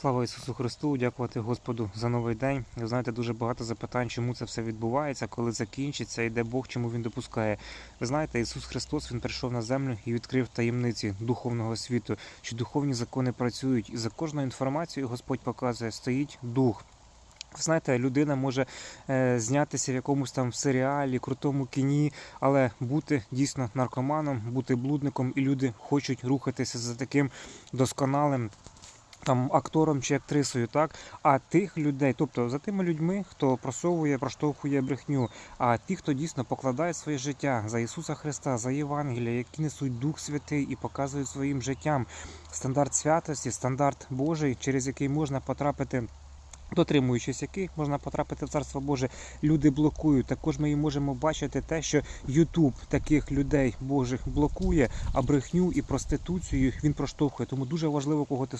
Слава Ісусу Христу, дякувати Господу за новий день. Ви знаєте, дуже багато запитань, чому це все відбувається, коли закінчиться, і де Бог, чому він допускає. Ви знаєте, Ісус Христос Він прийшов на землю і відкрив таємниці духовного світу, що духовні закони працюють, і за кожною інформацією Господь показує, стоїть дух. Ви знаєте, людина може е, знятися в якомусь там серіалі, крутому кіні, але бути дійсно наркоманом, бути блудником, і люди хочуть рухатися за таким досконалим там актором чи актрисою, так а тих людей, тобто за тими людьми, хто просовує, проштовхує брехню, а ті, хто дійсно покладає своє життя за Ісуса Христа, за Євангелія, які несуть Дух Святий і показують своїм життям стандарт святості, стандарт Божий, через який можна потрапити. Дотримуючись яких можна потрапити в царство Боже, люди блокують. Також ми і можемо бачити те, що Ютуб таких людей Божих блокує, а брехню і проституцію він проштовхує. Тому дуже важливо, кого ти